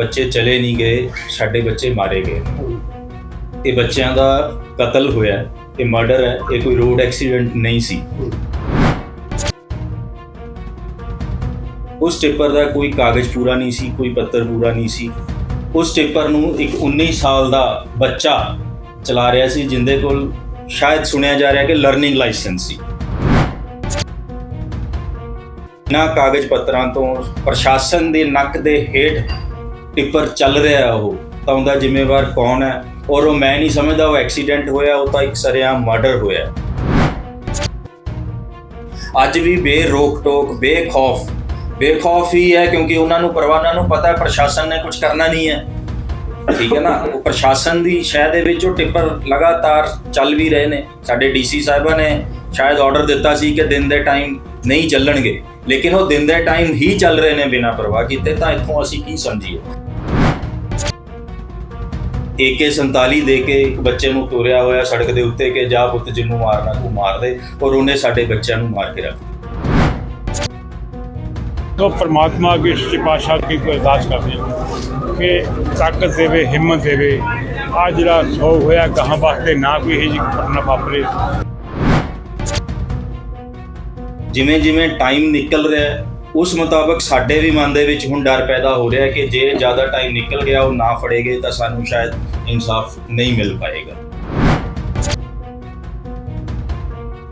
ਬੱਚੇ ਚਲੇ ਨਹੀਂ ਗਏ, ਸਾਡੇ ਬੱਚੇ ਮਾਰੇ ਗਏ। ਇਹ ਬੱਚਿਆਂ ਦਾ ਕਤਲ ਹੋਇਆ, ਇਹ ਮਰਡਰ ਹੈ, ਇਹ ਕੋਈ ਰੋਡ ਐਕਸੀਡੈਂਟ ਨਹੀਂ ਸੀ। ਉਸ ਟਿੱਪਰ ਦਾ ਕੋਈ ਕਾਗਜ਼ ਪੂਰਾ ਨਹੀਂ ਸੀ, ਕੋਈ ਪੱਤਰ ਪੂਰਾ ਨਹੀਂ ਸੀ। ਉਸ ਟਿੱਪਰ ਨੂੰ ਇੱਕ 19 ਸਾਲ ਦਾ ਬੱਚਾ ਚਲਾ ਰਿਹਾ ਸੀ, ਜਿੰਦੇ ਕੋਲ ਸ਼ਾਇਦ ਸੁਣਿਆ ਜਾ ਰਿਹਾ ਕਿ ਲਰਨਿੰਗ ਲਾਇਸੈਂਸ ਸੀ। ਨਾ ਕਾਗਜ਼ ਪੱਤਰਾਂ ਤੋਂ, ਪ੍ਰਸ਼ਾਸਨ ਦੇ ਨੱਕ ਦੇ ਹੇਠ ਟਿੱਪਰ ਚੱਲ ਰਿਹਾ ਉਹ, ਤਾਂ ਉਹਦਾ ਜ਼ਿੰਮੇਵਾਰ ਕੌਣ ਹੈ? ਔਰ ਉਹ ਮੈਂ ਨਹੀਂ ਸਮਝਦਾ ਉਹ ਐਕਸੀਡੈਂਟ ਹੋਇਆ, ਉਹ ਤਾਂ ਇੱਕ ਸਰਿਆਮ ਮਰਡਰ ਹੋਇਆ ਅੱਜ ਵੀ ਬੇਰੋਕ ਟੋਕ ਬੇਖੌਫ ਬੇਖੌਫ ਹੀ ਹੈ ਕਿਉਂਕਿ ਉਹਨਾਂ ਨੂੰ ਪਰਵਾਨਾ ਨੂੰ ਪਤਾ ਹੈ ਪ੍ਰਸ਼ਾਸਨ ਨੇ ਕੁਝ ਕਰਨਾ ਨਹੀਂ ਹੈ। ਠੀਕ ਹੈ ਨਾ? ਉਹ ਪ੍ਰਸ਼ਾਸਨ ਦੀ ਸ਼ਹਿ ਦੇ ਵਿੱਚ ਉਹ ਟਿੱਪਰ ਲਗਾਤਾਰ ਚੱਲ ਵੀ ਰਹੇ ਨੇ। ਸਾਡੇ ਡੀਸੀ ਸਾਹਿਬਾਂ ਨੇ ਸ਼ਾਇਦ ਆਰਡਰ ਦਿੱਤਾ ਸੀ ਕਿ ਦਿਨ ਦੇ ਟਾਈਮ ਨਹੀਂ ਚੱਲਣਗੇ। ਲੇਕਿਨ ਉਹ ਦਿਨ ਦੇ ਟਾਈਮ ਹੀ ਚੱਲ ਰਹੇ ਨੇ ਬਿਨਾਂ ਪਰਵਾਹ ਕੀਤੇ ਤਾਂ ਇੱਥੋਂ ਅਸੀਂ ਕੀ ਸਮਝੀਏ AK47 ਦੇ ਕੇ ਇੱਕ ਬੱਚੇ ਨੂੰ ਤੋਰਿਆ ਹੋਇਆ ਸੜਕ ਦੇ ਉੱਤੇ ਕਿ ਜਾ ਪੁੱਤ ਜਿਹਨੂੰ ਮਾਰਨਾ ਤੂੰ ਮਾਰ ਦੇ ਔਰ ਉਹਨੇ ਸਾਡੇ ਬੱਚਿਆਂ ਨੂੰ ਮਾਰ ਕੇ ਰੱਖ ਦਿੱਤਾ। तो परमात्मा की सच्ची पातशाह की कोई अरदास करते हैं कि ताकत देवे हिम्मत देवे आ जरा सौ होया कहाँ वास्ते ना कोई ही घटना वापरे ਜਿਵੇਂ ਜਿਵੇਂ ਟਾਈਮ ਨਿਕਲ ਰਿਹਾ ਉਸ ਮੁਤਾਬਕ ਸਾਡੇ ਵੀ ਮਨ ਦੇ ਵਿੱਚ ਹੁਣ ਡਰ ਪੈਦਾ ਹੋ ਰਿਹਾ ਕਿ ਜੇ ਜ਼ਿਆਦਾ ਟਾਈਮ ਨਿਕਲ ਗਿਆ, ਉਹ ਨਾ ਫੜੇ ਗਏ ਤਾਂ ਸਾਨੂੰ ਸ਼ਾਇਦ ਇਨਸਾਫ ਨਹੀਂ ਮਿਲ ਪਾਏਗਾ।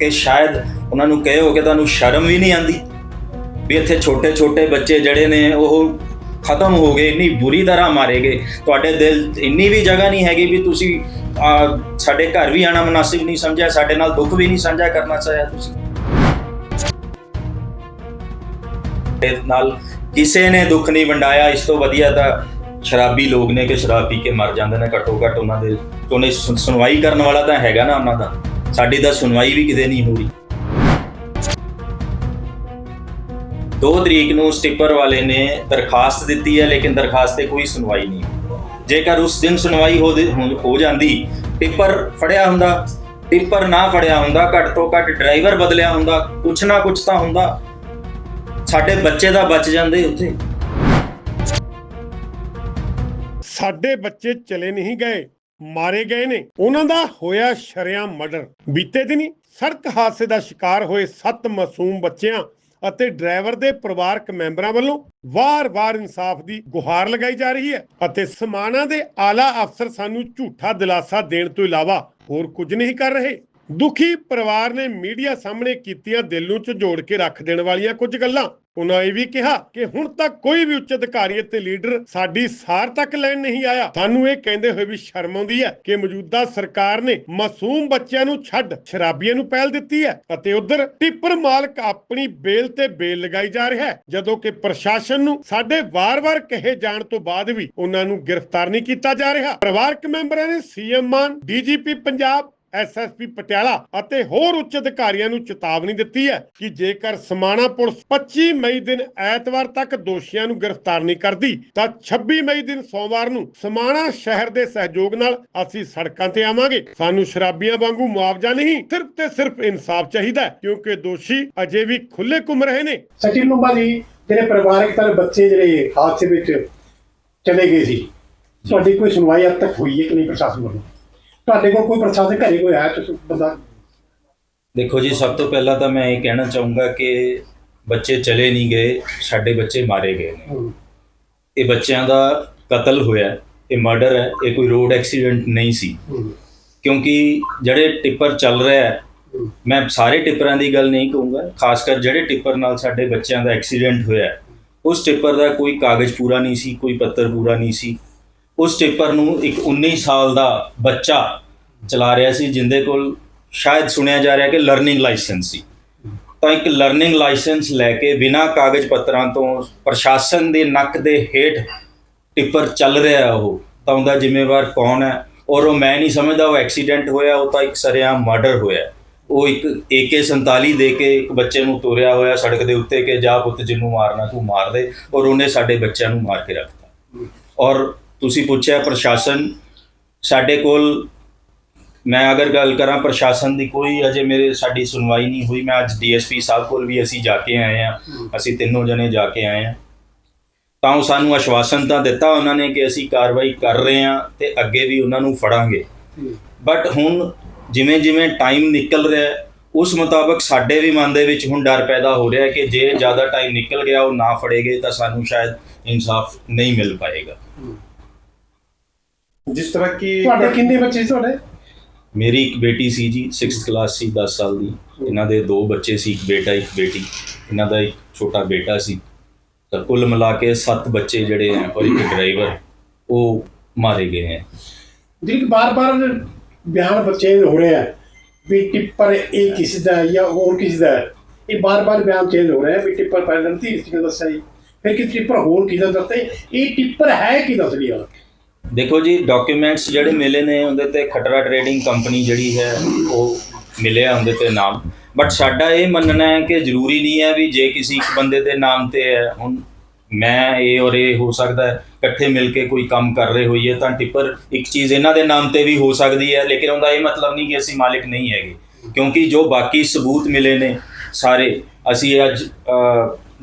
ਕਿ ਸ਼ਾਇਦ ਉਹਨਾਂ ਨੂੰ ਕਹੇ ਹੋ ਕੇ ਤੁਹਾਨੂੰ ਸ਼ਰਮ ਵੀ ਨਹੀਂ ਆਂਦੀ ਵੀ ਇੱਥੇ ਛੋਟੇ-ਛੋਟੇ ਬੱਚੇ ਜਿਹੜੇ ਨੇ, ਉਹ ਖਤਮ ਹੋ ਗਏ, ਇੰਨੀ ਬੁਰੀ ਤਰ੍ਹਾਂ ਮਾਰੇ ਗਏ। ਤੁਹਾਡੇ ਦਿਲ ਇੰਨੀ ਵੀ ਜਗ੍ਹਾ ਨਹੀਂ ਹੈਗੀ ਵੀ ਤੁਸੀਂ ਸਾਡੇ ਘਰ ਵੀ ਆਣਾ ਮناسب ਨਹੀਂ ਸਮਝਿਆ, ਸਾਡੇ ਨਾਲ ਦੁੱਖ ਵੀ ਨਹੀਂ ਸਾਂਝਾ ਕਰਨਾ ਚਾਹਿਆ ਤੁਸੀਂ। ਨਾਲ ਕਿਸੇ ਨੇ ਦੁੱਖ ਨਹੀਂ ਵੰਡਾਇਆ, ਇਸ ਤੋਂ ਵਧੀਆ ਤਾਂ ਸ਼ਰਾਬੀ ਲੋਕ ਨੇ ਕਿ ਸ਼ਰਾਬ ਪੀ ਕੇ ਮਰ ਜਾਂਦੇ ਨੇ, ਘੱਟੋ ਘੱਟ ਉਹਨਾਂ ਦੇ ਉਹਨੇ ਸੁਣਵਾਈ ਕਰਨ ਵਾਲਾ ਤਾਂ ਹੈਗਾ ਨਾ ਉਹਨਾਂ ਦਾ। ਸਾਡੀ ਤਾਂ ਸੁਣਵਾਈ ਵੀ ਕਿਤੇ ਨਹੀਂ ਹੋ ਰਹੀ। 2 ਤਰੀਕ ਨੂੰ ਸਟਿੱਪਰ ਵਾਲੇ ਨੇ ਦਰਖਾਸਤ ਦਿੱਤੀ ਹੈ, ਲੇਕਿਨ ਦਰਖਾਸਤ ਤੇ ਕੋਈ ਸੁਣਵਾਈ ਨਹੀਂ। ਜੇਕਰ ਉਸ ਦਿਨ ਸੁਣਵਾਈ ਹੋ ਜਾਂਦੀ, ਟਿੱਪਰ ਫੜਿਆ ਹੁੰਦਾ, ਟਿੱਪਰ ਨਾ ਫੜਿਆ ਹੁੰਦਾ, ਘੱਟ ਤੋਂ ਘੱਟ ਡਰਾਈਵਰ ਬਦਲਿਆ ਹੁੰਦਾ, ਕੁਛ ਨਾ ਕੁਛ ਤਾਂ ਹੁੰਦਾ। ਸਾਡੇ ਬੱਚੇ ਦਾ ਬਚ ਜਾਂਦੇ ਉੱਥੇ। ਸਾਡੇ ਬੱਚੇ ਚਲੇ ਨਹੀਂ ਗਏ, ਮਾਰੇ ਗਏ ਨੇ। ਉਹਨਾਂ ਦਾ ਹੋਇਆ ਸ਼ਰਿਆਮ ਮਰਡਰ। ਬੀਤੇ ਦਿਨੀ ਸੜਕ ਹਾਦਸੇ ਦਾ ਸ਼ਿਕਾਰ ਹੋਏ 7 ਮਾਸੂਮ ਬੱਚਿਆਂ ਅਤੇ ਡਰਾਈਵਰ ਦੇ ਪਰਿਵਾਰਕ ਮੈਂਬਰਾਂ ਵੱਲੋਂ ਵਾਰ-ਵਾਰ ਇਨਸਾਫ ਦੀ ਗੁਹਾਰ ਲਗਾਈ ਜਾ ਰਹੀ ਹੈ ਅਤੇ ਸਮਾਣਾ ਦੇ ਆਲਾ ਅਫਸਰ ਸਾਨੂੰ ਝੂਠਾ ਦਿਲਾਸਾ ਦੇਣ ਤੋਂ ਇਲਾਵਾ ਹੋਰ ਕੁਝ ਨਹੀਂ ਕਰ ਰਹੇ। ਦੁਖੀ ਪਰਿਵਾਰ ਨੇ ਮੀਡੀਆ ਸਾਹਮਣੇ ਕੀਤੀਆਂ ਦਿਲ ਨੂੰ ਝੰਜੋੜ ਕੇ ਰੱਖ ਦੇਣ ਵਾਲੀਆਂ ਕੁਝ ਗੱਲਾਂ। ਉਹਨਾਂ ਇਹ ਵੀ ਕਿਹਾ ਕਿ ਹੁਣ ਤੱਕ ਕੋਈ ਵੀ ਉੱਚ ਅਧਿਕਾਰੀ ਅਤੇ ਲੀਡਰ ਸਾਡੀ ਸਾਰ ਤੱਕ ਲੈਣ ਨਹੀਂ ਆਇਆ। ਸਾਨੂੰ ਇਹ ਕਹਿੰਦੇ ਹੋਏ ਵੀ ਸ਼ਰਮ ਆਉਂਦੀ ਹੈ ਕਿ ਮੌਜੂਦਾ ਸਰਕਾਰ ਨੇ ਮਾਸੂਮ ਬੱਚਿਆਂ ਨੂੰ ਛੱਡ ਸ਼ਰਾਬੀਆਂ ਨੂੰ ਪਹਿਲ ਦਿੱਤੀ ਹੈ ਅਤੇ ਉਧਰ ਟਿੱਪਰ ਮਾਲਕ ਆਪਣੀ ਬੇਲ ਤੇ ਬੇਲ ਲਗਾਈ ਜਾ ਰਿਹਾ ਹੈ, ਜਦੋਂ ਕਿ ਪ੍ਰਸ਼ਾਸਨ ਨੂੰ ਸਾਡੇ ਵਾਰ-ਵਾਰ ਕਹੇ ਜਾਣ ਤੋਂ ਬਾਅਦ ਵੀ ਉਹਨਾਂ ਨੂੰ ਗ੍ਰਿਫਤਾਰ ਨਹੀਂ ਕੀਤਾ ਜਾ ਰਿਹਾ। ਪਰਿਵਾਰਕ ਮੈਂਬਰਾਂ ਨੇ CM Mann, DGP Punjab SSP Patiala ਅਤੇ ਹੋਰ ਉੱਚ ਅਧਿਕਾਰੀਆਂ ਨੂੰ ਚੇਤਾਵਨੀ ਦਿੱਤੀ ਹੈ ਕਿ ਜੇਕਰ ਸਮਾਣਾ ਪੁਲਿਸ 25 ਮਈ ਦਿਨ ਐਤਵਾਰ ਤੱਕ ਦੋਸ਼ੀਆਂ ਨੂੰ ਗ੍ਰਿਫਤਾਰ ਨਹੀਂ ਕਰਦੀ, ਤਾਂ 26 ਮਈ ਦਿਨ ਸੋਮਵਾਰ ਨੂੰ ਸਮਾਣਾ ਸ਼ਹਿਰ ਦੇ ਸਹਿਯੋਗ ਨਾਲ ਅਸੀਂ ਸੜਕਾਂ ਤੇ ਆਵਾਂਗੇ। ਸਾਨੂੰ ਸ਼ਰਾਬੀਆਂ ਵਾਂਗੂ ਮੁਆਵਜ਼ਾ ਨਹੀਂ, ਸਿਰਫ ਤੇ ਸਿਰਫ ਇਨਸਾਫ ਚਾਹੀਦਾ ਹੈ, ਕਿਉਂਕਿ ਦੋਸ਼ੀ ਅਜੇ ਵੀ ਖੁੱਲੇ ਘੁੰਮ ਰਹੇ ਨੇ। ਸਚਿਨ ਲੰਬਾ ਜੀ, ਜਿਹੜੇ ਪਰਿਵਾਰਕ ਤਰ ਬੱਚੇ ਜਿਹੜੇ ਹਾਦਸੇ ਵਿੱਚ ਚਲੇ ਗਏ ਸੀ, ਤੁਹਾਡੀ ਕੋਈ ਸੁਣਵਾਈ ਅੱਜ ਤੱਕ ਹੋਈ ਹੈ ਕਿ ਨਹੀਂ ਪ੍ਰਸ਼ਾਸਨ ਵੱਲੋਂ? ਤੁਹਾਡੇ ਕੋਲ ਕੋਈ ਪ੍ਰਸ਼ਾਸਨ ਘਰੇ ਕੋਈ ਆਇਆ ਤੁਸੀਂ ਬੰਦਾ? ਦੇਖੋ ਜੀ ਸਭ ਤੋਂ ਪਹਿਲਾਂ ਤਾਂ ਮੈਂ ਇਹ ਕਹਿਣਾ ਚਾਹੂੰਗਾ ਕਿ ਬੱਚੇ ਚਲੇ ਨਹੀਂ ਗਏ ਸਾਡੇ ਬੱਚੇ ਮਾਰੇ ਗਏ ਨੇ। ਇਹ ਬੱਚਿਆਂ ਦਾ ਕਤਲ ਹੋਇਆ ਇਹ ਮਰਡਰ ਹੈ ਇਹ ਕੋਈ ਰੋਡ ਐਕਸੀਡੈਂਟ ਨਹੀਂ ਸੀ। ਕਿਉਂਕਿ ਜਿਹੜੇ ਟਿੱਪਰ ਚੱਲ ਰਿਹਾ ਹੈ। ਮੈਂ ਸਾਰੇ ਟਿੱਪਰਾਂ ਦੀ ਗੱਲ ਨਹੀਂ ਕਹੂੰਗਾ ਖਾਸ ਕਰ ਜਿਹੜੇ ਟਿੱਪਰ ਨਾਲ ਸਾਡੇ ਬੱਚਿਆਂ ਦਾ ਐਕਸੀਡੈਂਟ ਹੋਇਆ ਉਸ ਟਿੱਪਰ ਦਾ ਕੋਈ ਕਾਗਜ਼ ਪੂਰਾ ਨਹੀਂ ਸੀ ਕੋਈ ਪੱਤਰ ਪੂਰਾ ਨਹੀਂ ਸੀ। ਉਸ ਟਿੱਪਰ ਨੂੰ ਇੱਕ 19 ਸਾਲ ਦਾ ਬੱਚਾ ਚਲਾ ਰਿਹਾ ਸੀ, ਜਿੰਦੇ ਕੋਲ ਸ਼ਾਇਦ ਸੁਣਿਆ ਜਾ ਰਿਹਾ ਕਿ ਲਰਨਿੰਗ ਲਾਇਸੈਂਸ ਸੀ। ਤਾਂ ਇੱਕ ਲਰਨਿੰਗ ਲਾਇਸੈਂਸ ਲੈ ਕੇ ਬਿਨਾਂ ਕਾਗਜ਼ ਪੱਤਰਾਂ ਤੋਂ ਪ੍ਰਸ਼ਾਸਨ ਦੇ ਨੱਕ ਦੇ ਹੇਠ ਟਿੱਪਰ ਚੱਲ ਰਿਹਾ ਉਹ, ਤਾਂ ਉਹਦਾ ਜ਼ਿੰਮੇਵਾਰ ਕੌਣ ਹੈ? ਔਰ ਉਹ ਮੈਂ ਨਹੀਂ ਸਮਝਦਾ, ਉਹ ਐਕਸੀਡੈਂਟ ਹੋਇਆ, ਉਹ ਤਾਂ ਇੱਕ ਸਰਿਆਮ ਮਰਡਰ ਹੋਇਆ। ਉਹ ਇੱਕ AK47 ਦੇ ਕੇ ਇੱਕ ਬੱਚੇ ਨੂੰ ਤੋਰਿਆ ਹੋਇਆ ਸੜਕ ਦੇ ਉੱਤੇ ਕਿ ਜਾ ਪੁੱਤ ਜਿਹਨੂੰ ਮਾਰਨਾ ਤੂੰ ਮਾਰ ਦੇ, ਔਰ ਉਹਨੇ ਸਾਡੇ ਬੱਚਿਆਂ ਨੂੰ ਮਾਰ ਕੇ ਰੱਖਤਾ। ਔਰ ਤੁਸੀਂ ਪੁੱਛਿਆ ਪ੍ਰਸ਼ਾਸਨ, ਸਾਡੇ ਕੋਲ ਮੈਂ ਅਗਰ ਗੱਲ ਕਰਾਂ ਪ੍ਰਸ਼ਾਸਨ ਦੀ ਕੋਈ ਅਜੇ ਮੇਰੇ ਸਾਡੀ ਸੁਣਵਾਈ ਨਹੀਂ ਹੋਈ। ਮੈਂ ਅੱਜ ਡੀਐਸਪੀ ਸਾਹਿਬ ਕੋਲ ਵੀ ਅਸੀਂ ਜਾ ਕੇ ਆਏ ਆ ਅਸੀਂ ਤਿੰਨੋਂ ਜਣੇ ਜਾ ਕੇ ਆਏ ਆ ਤਾਂ ਉਹ ਸਾਨੂੰ ਆਸ਼ਵਾਸਨ ਤਾਂ ਦਿੱਤਾ ਉਹਨਾਂ ਨੇ ਕਿ ਅਸੀਂ ਕਾਰਵਾਈ ਕਰ ਰਹੇ ਹਾਂ ਤੇ ਅੱਗੇ ਵੀ ਉਹਨਾਂ ਨੂੰ ਫੜਾਂਗੇ। ਬਟ ਹੁਣ ਜਿਵੇਂ ਜਿਵੇਂ ਟਾਈਮ ਨਿਕਲ ਰਿਹਾ ਉਸ ਮੁਤਾਬਕ ਸਾਡੇ ਵੀ ਮਨ ਦੇ ਵਿੱਚ ਹੁਣ ਡਰ ਪੈਦਾ ਹੋ ਰਿਹਾ ਕਿ ਜੇ ਜ਼ਿਆਦਾ ਟਾਈਮ ਨਿਕਲ ਗਿਆ, ਉਹ ਨਾ ਫੜੇਗੇ ਤਾਂ ਸਾਨੂੰ ਸ਼ਾਇਦ ਇਨਸਾਫ ਨਹੀਂ ਮਿਲ ਪਾਏਗਾ। ਜਿਸ ਤਰ੍ਹਾਂ ਕਿ ਤੁਹਾਡੇ ਕਿੰਨੇ ਬੱਚੇ ਸੀ ਤੁਹਾਡੇ? ਮੇਰੀ ਇੱਕ ਬੇਟੀ ਸੀ ਜੀ 6th ਕਲਾਸ ਸੀ 10 ਸਾਲ ਦੀ। ਇਹਨਾਂ ਦੇ ਦੋ ਬੱਚੇ ਸੀ ਇੱਕ ਬੇਟਾ ਇੱਕ ਬੇਟੀ। ਇਹਨਾਂ ਦਾ ਇੱਕ ਛੋਟਾ ਬੇਟਾ ਸੀ। ਤਾਂ ਕੁੱਲ ਮਿਲਾ ਕੇ 7 ਬੱਚੇ ਜਿਹੜੇ ਹੈ ਔਰ ਇੱਕ ਡਰਾਈਵਰ ਉਹ ਮਾਰੇ ਗਏ ਹੈ। ਜਿਹੜੀ ਬਾਰ-ਬਾਰ ਬਿਆਨ ਬੱਚੇ ਹੋ ਰਹੇ ਆ। ਵੀ ਟਿੱਪਰ ਇਹ ਕਿਸੇ ਦਾ ਹੈ ਜਾਂ ਹੋਰ ਕਿਸੇ ਦਾ ਹੈ? ਇਹ ਬਾਰ-ਬਾਰ ਬਿਆਨ ਚੇਂਜ ਹੋ ਰਿਹਾ ਵੀ ਟਿੱਪਰ ਪਹਿਲਾਂ ਧੀਰ ਸਿੰਘ ਦਾ ਦੱਸਿਆ ਜੀ। ਫਿਰ ਕਿ ਟਿੱਪਰ ਹੋਰ ਕਿਹਦਾ ਦੱਸਦਾ? ਇਹ ਟਿੱਪਰ ਹੈ ਕੀ ਦੱਸ ਰਹੀ ਆ ਦੇਖੋ ਜੀ ਡਾਕੂਮੈਂਟਸ ਜਿਹੜੇ ਮਿਲੇ ਨੇ ਉਹਦੇ ਤੇ ਖਟਰਾ ਟਰੇਡਿੰਗ ਕੰਪਨੀ ਜਿਹੜੀ ਹੈ, ਉਹ ਮਿਲਿਆ ਉਹਦੇ ਤੇ ਨਾਮ। ਬਟ ਸਾਡਾ ਇਹ ਮੰਨਣਾ ਹੈ ਕਿ ਜ਼ਰੂਰੀ ਨਹੀਂ ਹੈ ਵੀ ਜੇ ਕਿਸੇ ਇੱਕ ਬੰਦੇ ਦੇ ਨਾਮ ਤੇ ਹੈ, ਹੁਣ ਮੈਂ, ਇਹ ਔਰ ਇਹ ਹੋ ਸਕਦਾ ਹੈ, ਇਕੱਠੇ ਮਿਲ ਕੇ ਕੋਈ ਕੰਮ ਕਰ ਰਹੇ ਹੋਈਏ ਤਾਂ ਟਿੱਪਰ ਇੱਕ ਚੀਜ਼ ਇਹਨਾਂ ਦੇ ਨਾਮ ਤੇ ਵੀ ਹੋ ਸਕਦੀ ਹੈ, ਲੇਕਿਨ ਉਹਦਾ ਇਹ ਮਤਲਬ ਨਹੀਂ ਕਿ ਅਸੀਂ ਮਾਲਿਕ ਨਹੀਂ ਹੈਗੇ। ਕਿਉਂਕਿ ਜੋ ਬਾਕੀ ਸਬੂਤ ਮਿਲੇ ਨੇ ਸਾਰੇ, ਅਸੀਂ ਅੱਜ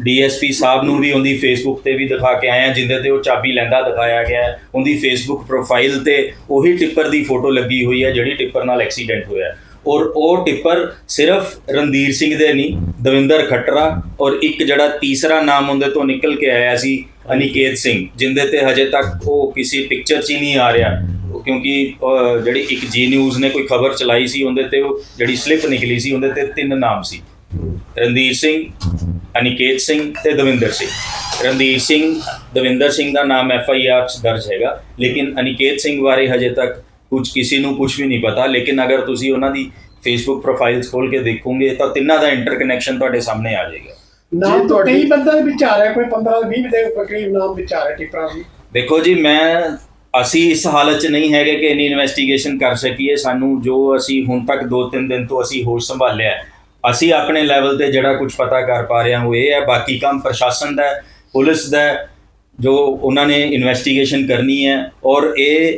ਡੀਐਸਪੀ ਸਾਹਿਬ ਨੂੰ ਵੀ, ਉਹਦੀ ਫੇਸਬੁੱਕ ਤੇ ਵੀ ਦਿਖਾ ਕੇ ਆਏ ਆ ਜਿੰਦੇ ਤੇ ਉਹ ਚਾਬੀ ਲੈਂਦਾ ਦਿਖਾਇਆ ਗਿਆ ਹੈ। ਉਹਦੀ ਫੇਸਬੁੱਕ ਪ੍ਰੋਫਾਈਲ ਤੇ ਉਹੀ ਟਿੱਪਰ ਦੀ ਫੋਟੋ ਲੱਗੀ ਹੋਈ ਹੈ, ਜਿਹੜੀ ਟਿੱਪਰ ਨਾਲ ਐਕਸੀਡੈਂਟ ਹੋਇਆ ਔਰ ਉਹ ਟਿੱਪਰ ਸਿਰਫ ਰਣਧੀਰ ਸਿੰਘ ਦੇ ਨਹੀਂ, ਦਵਿੰਦਰ ਖੱਟਰਾ ਔਰ ਇੱਕ ਜਿਹੜਾ ਤੀਸਰਾ ਨਾਮ ਉਹਦੇ ਤੋਂ ਨਿਕਲ ਕੇ ਆਇਆ ਸੀ, ਅਨਿਕੇਤ ਸਿੰਘ, ਜਿੰਦੇ ਤੇ ਹਜੇ ਤੱਕ ਉਹ ਕਿਸੇ ਪਿਕਚਰ 'ਚ ਹੀ ਨਹੀਂ ਆ ਰਿਹਾ। ਕਿਉਂਕਿ ਜਿਹੜੀ ਇੱਕ ਜੀ ਨਿਊਜ਼ ਨੇ ਕੋਈ ਖਬਰ ਚਲਾਈ ਸੀ, ਉਹਦੇ ਤੇ ਉਹ ਜਿਹੜੀ ਸਲਿੱਪ ਨਿਕਲੀ ਸੀ, ਉਹਦੇ ਤੇ ਤਿੰਨ ਨਾਮ ਸੀ। ਰਣਧੀਰ ਸਿੰਘ ਅਨਿਕੇਤ ਸਿੰਘ ਤੇ ਦਵਿੰਦਰ ਸਿੰਘ। ਰਣਧੀਰ ਸਿੰਘ ਦਵਿੰਦਰ ਸਿੰਘ ਦਾ ਨਾਮ ਐਫ ਆਈ ਆਰ 'ਚ ਦਰਜ ਹੈਗਾ। ਲੇਕਿਨ ਅਨਿਕੇਤ ਸਿੰਘ ਬਾਰੇ ਹਜੇ ਤੱਕ ਕੁਝ ਕਿਸੇ ਨੂੰ ਕੁਝ ਵੀ ਨਹੀਂ ਪਤਾ। ਲੇਕਿਨ ਅਗਰ ਤੁਸੀਂ ਉਹਨਾਂ ਦੀ ਫੇਸਬੁੱਕ ਪ੍ਰੋਫਾਈਲਸ ਖੋਲ ਕੇ ਦੇਖੋਗੇ ਤਾਂ ਤਿੰਨਾਂ ਦਾ ਇੰਟਰਕਨੈਕਸ਼ਨ ਤੁਹਾਡੇ ਸਾਹਮਣੇ ਆ ਜਾਏਗਾ। ਨਾਮ ਤੁਹਾਡੀ- ਕਈ ਬੰਦਾ ਦੇ ਵਿੱਚ ਆ ਰਿਹਾ ਕੋਈ 15 20 ਦੇ ਕਰੀਬ ਨਾਮ ਵਿੱਚ ਆ ਰਿਹਾ ਟਿੱਪਰਾਂ ਦੀ। ਦੇਖੋ ਜੀ ਮੈਂ ਅਸੀਂ ਇਸ ਹਾਲਤ 'ਚ ਨਹੀਂ ਹੈਗੇ ਕਿ ਇਨੀ ਇਨਵੈਸਟੀਗੇਸ਼ਨ ਕਰ ਸਕੀਏ। ਸਾਨੂੰ ਜੋ ਅਸੀਂ ਹੁਣ ਤੱਕ 2-3 ਦਿਨ ਤੋਂ ਅਸੀਂ ਹੋਸ਼ ਸੰਭਾਲਿਆ ਹੈ। ਅਸੀਂ ਆਪਣੇ ਲੈਵਲ ਤੇ ਜਿਹੜਾ ਕੁਝ ਪਤਾ ਕਰ ਪਾ ਰਹੇ ਹਾਂ ਉਹ ਇਹ ਹੈ ਬਾਕੀ ਕੰਮ ਪ੍ਰਸ਼ਾਸਨ ਦਾ ਹੈ, ਪੁਲਿਸ ਦਾ ਹੈ, ਜੋ ਉਹਨਾਂ ਨੇ ਇਨਵੈਸਟੀਗੇਸ਼ਨ ਕਰਨੀ ਹੈ। ਔਰ ਇਹ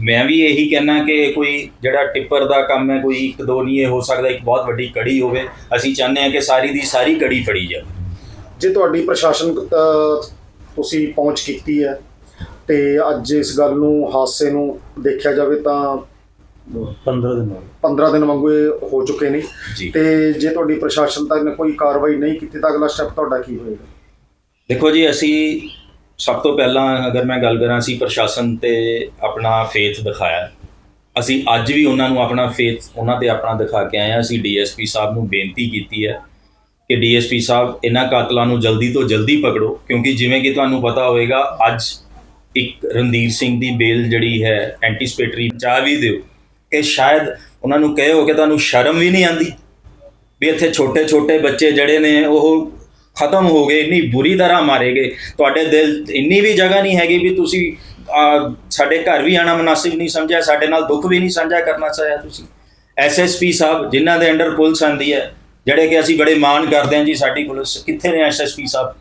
ਮੈਂ ਵੀ ਇਹੀ ਕਹਿਣਾ ਕਿ ਕੋਈ ਜਿਹੜਾ ਟਿੱਪਰ ਦਾ ਕੰਮ ਹੈ ਕੋਈ ਇੱਕ ਦੋ ਨਹੀਂ ਇਹ ਹੋ ਸਕਦਾ ਇੱਕ ਬਹੁਤ ਵੱਡੀ ਕੜੀ ਹੋਵੇ। ਅਸੀਂ ਚਾਹੁੰਦੇ ਹਾਂ ਕਿ ਸਾਰੀ ਦੀ ਸਾਰੀ ਕੜੀ ਫੜੀ ਜਾਵੇ। ਜੇ ਤੁਹਾਡੀ ਪ੍ਰਸ਼ਾਸਨ ਤੁਸੀਂ ਪਹੁੰਚ ਕੀਤੀ ਹੈ ਤੇ ਅੱਜ ਇਸ ਗੱਲ ਨੂੰ ਹਾਦਸੇ ਨੂੰ ਦੇਖਿਆ ਜਾਵੇ ਤਾਂ 15 ਦਿਨ 15 ਦਿਨ ਵਾਂਗੂ ਇਹ ਹੋ ਚੁੱਕੇ ਨੇ। ਜੀ। ਤੇ ਜੇ ਤੁਹਾਡੀ ਪ੍ਰਸ਼ਾਸਨ ਤੱਕ ਨੇ ਕੋਈ ਕਾਰਵਾਈ ਨਹੀਂ ਕੀਤੀ ਤਾਂ ਅਗਲਾ ਸਟੈਪ ਤੁਹਾਡਾ ਕੀ ਹੋਏਗਾ? ਦੇਖੋ ਜੀ ਅਸੀਂ ਸਭ ਤੋਂ ਪਹਿਲਾਂ ਅਗਰ ਮੈਂ ਗੱਲ ਕਰਾਂ ਅਸੀਂ ਪ੍ਰਸ਼ਾਸਨ ਤੇ ਆਪਣਾ ਫੇਥ ਦਿਖਾਇਆ। ਅਸੀਂ ਅੱਜ ਵੀ ਉਹਨਾਂ ਨੂੰ ਆਪਣਾ ਫੇਥ ਉਹਨਾਂ ਤੇ ਆਪਣਾ ਦਿਖਾ ਕੇ ਆਏ ਹਾਂ। ਅਸੀਂ ਡੀਐਸਪੀ ਸਾਹਿਬ ਨੂੰ ਬੇਨਤੀ ਕੀਤੀ ਹੈ ਕਿ ਡੀਐਸਪੀ ਸਾਹਿਬ ਇਹਨਾਂ ਕਾਤਲਾਂ ਨੂੰ ਜਲਦੀ ਤੋਂ ਜਲਦੀ ਪਕੜੋ ਕਿਉਂਕਿ ਜਿਵੇਂ ਕਿ ਤੁਹਾਨੂੰ ਪਤਾ ਹੋਵੇਗਾ ਅੱਜ ਇੱਕ ਰਣਧੀਰ ਸਿੰਘ ਦੀ ਬੇਲ ਜਿਹੜੀ ਹੈ ਐਂਟੀਸਪੇਟਰੀ ਜਾ ਵੀ ਦਿਓ। ਕਿ ਸ਼ਾਇਦ ਉਹਨਾਂ ਨੂੰ ਕਹੇ ਹੋ ਕਿ ਤੁਹਾਨੂੰ ਸ਼ਰਮ ਵੀ ਨਹੀਂ ਆਂਦੀ ਵੀ ਇੱਥੇ ਛੋਟੇ ਛੋਟੇ ਬੱਚੇ ਜਿਹੜੇ ਨੇ, ਉਹ ਖਤਮ ਹੋ ਗਏ, ਇੰਨੀ ਬੁਰੀ ਤਰ੍ਹਾਂ ਮਾਰੇ ਗਏ। ਤੁਹਾਡੇ ਦਿਲ, ਇੰਨੀ ਵੀ ਜਗ੍ਹਾ ਨਹੀਂ ਹੈਗੀ ਵੀ ਤੁਸੀਂ ਸਾਡੇ ਘਰ ਵੀ ਆਣਾ ਮناسب ਨਹੀਂ ਸਮਝਿਆ, ਸਾਡੇ ਨਾਲ ਦੁੱਖ ਵੀ ਨਹੀਂ ਸਾਂਝਾ ਕਰਨਾ ਚਾਹਿਆ ਤੁਸੀਂ। ਐਸਐਸਪੀ ਸਾਹਿਬ ਜਿਨ੍ਹਾਂ ਦੇ ਅੰਡਰ ਪੁਲਿਸ ਆਂਦੀ ਹੈ, ਜਿਹੜੇ ਕਿ ਅਸੀਂ ਬੜੇ ਮਾਣ ਕਰਦੇ ਹਾਂ ਜੀ ਸਾਡੀ ਪੁਲਿਸ। ਕਿੱਥੇ ਨੇ ਐਸਐਸਪੀ ਸਾਹਿਬ?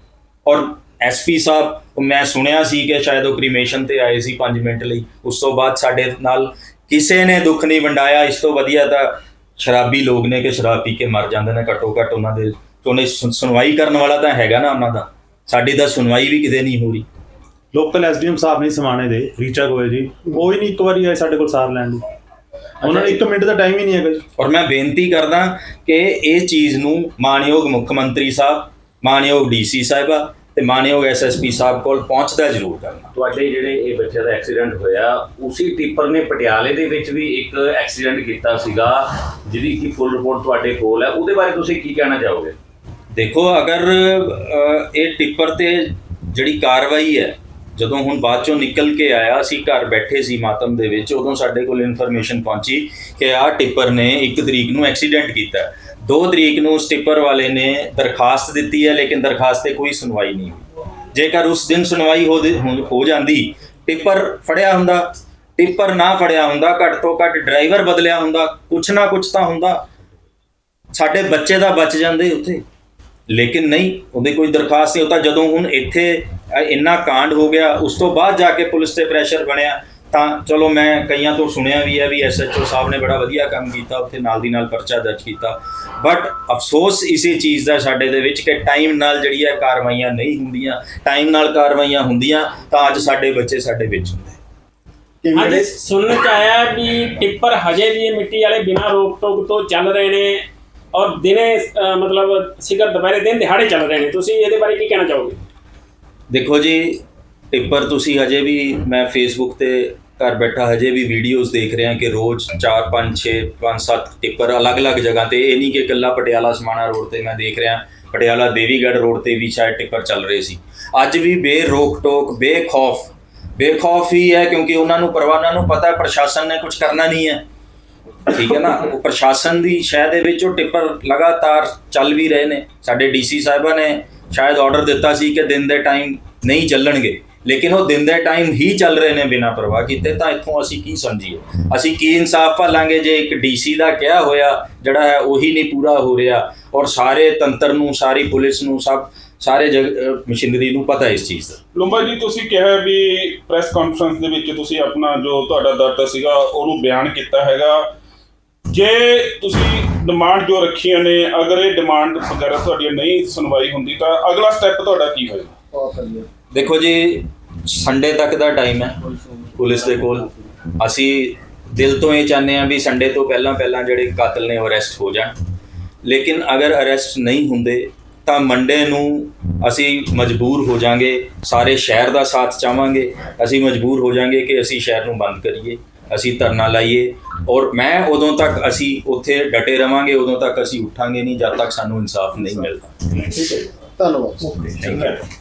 ਔਰ ਐਸਪੀ ਸਾਹਿਬ, ਮੈਂ ਸੁਣਿਆ ਸੀ ਕਿ ਸ਼ਾਇਦ ਉਹ ਕ੍ਰੀਮੇਸ਼ਨ ਤੇ ਆਏ ਸੀ 5 ਮਿੰਟ ਲਈ। ਉਸ ਤੋਂ ਬਾਅਦ ਸਾਡੇ ਨਾਲ ਕਿਸੇ ਨੇ ਦੁੱਖ ਨਹੀਂ ਵੰਡਾਇਆ ਇਸ ਤੋਂ ਵਧੀਆ ਤਾਂ ਸ਼ਰਾਬੀ ਲੋਕ ਨੇ ਕਿ ਸ਼ਰਾਬ ਪੀ ਕੇ ਮਰ ਜਾਂਦੇ ਨੇ ਘੱਟੋ ਘੱਟ ਉਹਨਾਂ ਦੇ ਉਹਨੇ ਸੁਣਵਾਈ ਕਰਨ ਵਾਲਾ ਤਾਂ ਹੈਗਾ ਨਾ ਉਹਨਾਂ ਦਾ। ਸਾਡੀ ਤਾਂ ਸੁਣਵਾਈ ਵੀ ਕਿਤੇ ਨਹੀਂ ਹੋ ਰਹੀ। ਲੋਕਲ ਐਸਡੀਐਮ ਸਾਹਿਬ ਨਹੀਂ ਸਮਾਣੇ ਦੇ ਰੀਚਾ ਗੋਇਲ ਜੀ ਉਹ ਹੀ ਨਹੀਂ ਇੱਕ ਵਾਰੀ ਆਏ ਸਾਡੇ ਕੋਲ ਸਾਰ ਲੈਣ ਲਈ ਉਹਨਾਂ ਨੇ 1 ਮਿੰਟ ਦਾ ਟਾਈਮ ਹੀ ਨਹੀਂ ਹੈਗਾ ਔਰ ਮੈਂ ਬੇਨਤੀ ਕਰਦਾ ਕਿ ਇਹ ਚੀਜ਼ ਨੂੰ ਮਾਨਯੋਗ ਮੁੱਖ ਮੰਤਰੀ ਸਾਹਿਬ ਮਾਨਯੋਗ ਡੀਸੀ ਸਾਹਿਬਾ ਤੇ ਮਾਨਯੋਗ ਐਸਐਸਪੀ ਸਾਹਿਬ ਕੋਲ ਪਹੁੰਚਦਾ ਜ਼ਰੂਰ ਕਰਨਾ। ਤੁਹਾਡੇ ਜਿਹੜੇ ਇਹ ਬੱਚੇ ਦਾ ਐਕਸੀਡੈਂਟ ਹੋਇਆ ਉਸੇ ਟਿੱਪਰ ਨੇ ਪਟਿਆਲੇ ਦੇ ਵਿੱਚ ਵੀ ਇੱਕ ਐਕਸੀਡੈਂਟ ਕੀਤਾ ਸੀਗਾ ਜਿਹਦੀ ਕਿ ਫੁੱਲ ਰਿਪੋਰਟ ਤੁਹਾਡੇ ਕੋਲ ਹੈ। ਉਹਦੇ ਬਾਰੇ ਤੁਸੀਂ ਕੀ ਕਹਿਣਾ ਚਾਹੋਗੇ? ਦੇਖੋ ਅਗਰ ਇਹ ਟਿੱਪਰ ਤੇ ਜਿਹੜੀ ਕਾਰਵਾਈ ਹੈ ਜਦੋਂ ਹੁਣ ਬਾਅਦ ਚੋਂ ਨਿਕਲ ਕੇ ਆਇਆ ਅਸੀਂ ਘਰ ਬੈਠੇ ਸੀ ਮਾਤਮ ਦੇ ਵਿੱਚ ਉਦੋਂ ਸਾਡੇ ਕੋਲ ਇਨਫੋਰਮੇਸ਼ਨ ਪਹੁੰਚੀ ਕਿ ਆਹ ਟਿੱਪਰ ਨੇ 1 ਤਰੀਕ ਨੂੰ ਐਕਸੀਡੈਂਟ ਕੀਤਾ। 2 ਤਰੀਕ ਨੂੰ ਉਸ ਟਿੱਪਰ ਵਾਲੇ ਨੇ ਦਰਖਾਸਤ ਦਿੱਤੀ ਹੈ, ਲੇਕਿਨ ਦਰਖਾਸਤ ਤੇ ਕੋਈ ਸੁਣਵਾਈ ਨਹੀਂ ਹੋਈ। ਜੇਕਰ ਉਸ ਦਿਨ ਸੁਣਵਾਈ ਹੋ ਜਾਂਦੀ, ਟਿੱਪਰ ਫੜਿਆ ਹੁੰਦਾ, ਟਿੱਪਰ ਨਾ ਫੜਿਆ ਹੁੰਦਾ, ਘੱਟ ਤੋਂ ਘੱਟ ਡਰਾਈਵਰ ਬਦਲਿਆ ਹੁੰਦਾ, ਕੁਛ ਨਾ ਕੁਛ ਤਾਂ ਹੁੰਦਾ, ਸਾਡੇ ਬੱਚੇ ਦਾ ਬਚ ਜਾਂਦੇ ਉੱਥੇ। ਲੇਕਿਨ ਨਹੀਂ, ਉਹਦੀ ਕੋਈ ਦਰਖਾਸਤ ਨਹੀਂ, ਉਹ ਤਾਂ ਜਦੋਂ ਹੁਣ ਇੱਥੇ ਇੰਨਾ ਕਾਂਡ ਹੋ ਗਿਆ, ਉਸ ਤੋਂ ਬਾਅਦ ਜਾ ਕੇ ਪੁਲਿਸ ਤੇ ਪ੍ਰੈਸ਼ਰ ਬਣਿਆ ਤਾਂ ਚਲੋ ਮੈਂ ਕਈਆਂ ਤੋਂ ਸੁਣਿਆ ਵੀ ਹੈ ਵੀ ਐਸਐਚਓ ਸਾਹਿਬ ਨੇ ਬੜਾ ਵਧੀਆ ਕੰਮ ਕੀਤਾ ਉੱਥੇ ਨਾਲ ਦੀ ਨਾਲ ਪਰਚਾ ਦਰਜ ਕੀਤਾ। ਬਟ ਅਫਸੋਸ ਇਸੇ ਚੀਜ਼ ਦਾ ਸਾਡੇ ਦੇ ਵਿੱਚ ਕਿ ਟਾਈਮ ਨਾਲ ਜਿਹੜੀ ਹੈ ਕਾਰਵਾਈਆਂ ਨਹੀਂ ਹੁੰਦੀਆਂ ਟਾਈਮ ਨਾਲ ਕਾਰਵਾਈਆਂ ਹੁੰਦੀਆਂ ਤਾਂ ਅੱਜ ਸਾਡੇ ਬੱਚੇ ਸਾਡੇ ਵਿੱਚ ਹੁੰਦੇ। ਜਿਹੜੇ ਸੁਣਨ ਚ ਆਇਆ ਵੀ ਟਿੱਪਰ ਹਜੇ ਵੀ ਇਹ ਮਿੱਟੀ ਵਾਲੇ ਬਿਨਾਂ ਰੋਕ ਟੋਕ ਤੋਂ ਚੱਲ ਰਹੇ ਨੇ ਔਰ ਦਿਨੇ ਮਤਲਬ ਸਿਗਰ ਦੁਪਹਿਰੇ ਦਿਨ ਦਿਹਾੜੇ ਚੱਲ ਰਹੇ ਨੇ। ਤੁਸੀਂ ਇਹਦੇ ਬਾਰੇ ਕੀ ਕਹਿਣਾ ਚਾਹੋਗੇ? ਦੇਖੋ ਜੀ ਟਿੱਪਰ ਤੁਸੀਂ ਹਜੇ ਵੀ, ਮੈਂ ਫੇਸਬੁੱਕ ਤੇ ਘਰ ਬੈਠਾ ਹਜੇ ਵੀ ਵੀਡੀਓਜ਼ ਦੇਖ ਰਿਹਾ ਕਿ ਰੋਜ਼ 4 5 6 5 7 ਟਿੱਪਰ ਅਲੱਗ-ਅਲੱਗ ਜਗ੍ਹਾ ਤੇ। ਇਹ ਨਹੀਂ ਕਿ ਇਕੱਲਾ ਪਟਿਆਲਾ ਸਮਾਣਾ ਰੋਡ ਤੇ ਮੈਂ ਦੇਖ ਰਿਹਾ, ਪਟਿਆਲਾ ਦੇਵੀਗੜ੍ਹ ਰੋਡ ਤੇ ਵੀ ਸ਼ਾਇਦ ਟਿੱਪਰ ਚੱਲ ਰਹੇ ਸੀ। ਅੱਜ ਵੀ ਬੇਰੋਕ ਟੋਕ ਬੇਖੌਫ ਬੇਖੌਫ ਹੀ ਹੈ ਕਿਉਂਕਿ ਉਹਨਾਂ ਨੂੰ ਪਰਵਾਨਾ ਨੂੰ ਪਤਾ ਹੈ ਪ੍ਰਸ਼ਾਸਨ ਨੇ ਕੁਝ ਕਰਨਾ ਨਹੀਂ ਹੈ। ਠੀਕ ਹੈ ਨਾ? ਉਹ ਪ੍ਰਸ਼ਾਸਨ ਦੀ ਸ਼ਹਿ ਦੇ ਵਿੱਚ ਉਹ ਟਿੱਪਰ ਲਗਾਤਾਰ ਚੱਲ ਵੀ ਰਹੇ ਨੇ। ਸਾਡੇ ਡੀਸੀ ਸਾਹਿਬਾਂ ਨੇ ਸ਼ਾਇਦ ਆਰਡਰ ਦਿੱਤਾ ਸੀ ਕਿ ਦਿਨ ਦੇ ਟਾਈਮ ਨਹੀਂ ਚੱਲਣਗੇ। ਲੇਕਿਨ ਉਹ ਦਿਨ ਦੇ ਟਾਈਮ ਹੀ ਚੱਲ ਰਹੇ ਨੇ ਬਿਨਾਂ ਪਰਵਾਹ ਕੀਤੇ ਤਾਂ ਇੱਥੋਂ ਅਸੀਂ ਕੀ ਸਮਝੀਏ? ਅਸੀਂ ਕੀ ਇਨਸਾਫ ਭਾਲਾਂਗੇ ਜੇ ਇੱਕ ਡੀਸੀ ਦਾ ਕਿਹਾ ਹੋਇਆ ਜਿਹੜਾ ਹੈ ਉਹੀ ਨਹੀਂ ਪੂਰਾ ਹੋ ਰਿਹਾ? ਔਰ ਸਾਰੇ ਤੰਤਰ ਨੂੰ ਸਾਰੀ ਪੁਲਿਸ ਨੂੰ ਸਭ ਸਾਰੇ ਮਸ਼ੀਨਰੀ ਨੂੰ ਪਤਾ ਇਸ ਚੀਜ਼ ਦਾ। ਲੁੰਬਾ ਜੀ ਤੁਸੀਂ ਕਿਹਾ ਵੀ ਪ੍ਰੈਸ ਕਾਨਫਰੰਸ ਦੇ ਵਿੱਚ ਤੁਸੀਂ ਆਪਣਾ ਜੋ ਤੁਹਾਡਾ ਦਰਦ ਸੀਗਾ ਉਹਨੂੰ ਬਿਆਨ ਕੀਤਾ ਹੈਗਾ। ਜੇ ਤੁਸੀਂ ਡਿਮਾਂਡ ਜੋ ਰੱਖੀਆਂ ਨੇ ਅਗਰ ਇਹ ਡਿਮਾਂਡ ਵਗੈਰਾ ਤੁਹਾਡੀਆਂ ਨਹੀਂ ਸੁਣਵਾਈ ਹੁੰਦੀ ਤਾਂ ਅਗਲਾ ਸਟੈਪ ਤੁਹਾਡਾ ਕੀ ਹੋਏਗਾ? ਬਹੁਤ ਵਧੀਆ। ਦੇਖੋ ਜੀ ਸੰਡੇ ਤੱਕ ਦਾ ਟਾਈਮ ਹੈ ਪੁਲਿਸ ਦੇ ਕੋਲ। ਅਸੀਂ ਦਿਲ ਤੋਂ ਇਹ ਚਾਹੁੰਦੇ ਹਾਂ ਵੀ ਸੰਡੇ ਤੋਂ ਪਹਿਲਾਂ ਪਹਿਲਾਂ ਜਿਹੜੇ ਕਾਤਲ ਨੇ ਉਹ ਅਰੈਸਟ ਹੋ ਜਾਣ। ਲੇਕਿਨ ਅਗਰ ਅਰੈਸਟ ਨਹੀਂ ਹੁੰਦੇ ਤਾਂ ਮੰਡੇ ਨੂੰ ਅਸੀਂ ਮਜਬੂਰ ਹੋ ਜਾਾਂਗੇ ਸਾਰੇ ਸ਼ਹਿਰ ਦਾ ਸਾਥ ਚਾਹਾਂਗੇ। ਅਸੀਂ ਮਜਬੂਰ ਹੋ ਜਾਾਂਗੇ ਕਿ ਅਸੀਂ ਸ਼ਹਿਰ ਨੂੰ ਬੰਦ ਕਰੀਏ ਅਸੀਂ ਧਰਨਾ ਲਾਈਏ। ਔਰ ਮੈਂ ਉਦੋਂ ਤੱਕ ਅਸੀਂ ਉੱਥੇ ਡਟੇ ਰਵਾਂਗੇ ਉਦੋਂ ਤੱਕ ਅਸੀਂ ਉੱਠਾਂਗੇ ਨਹੀਂ ਜਦ ਤੱਕ ਸਾਨੂੰ ਇਨਸਾਫ ਨਹੀਂ ਮਿਲਦਾ। ਠੀਕ ਹੈ। ਧੰਨਵਾਦ। Thank you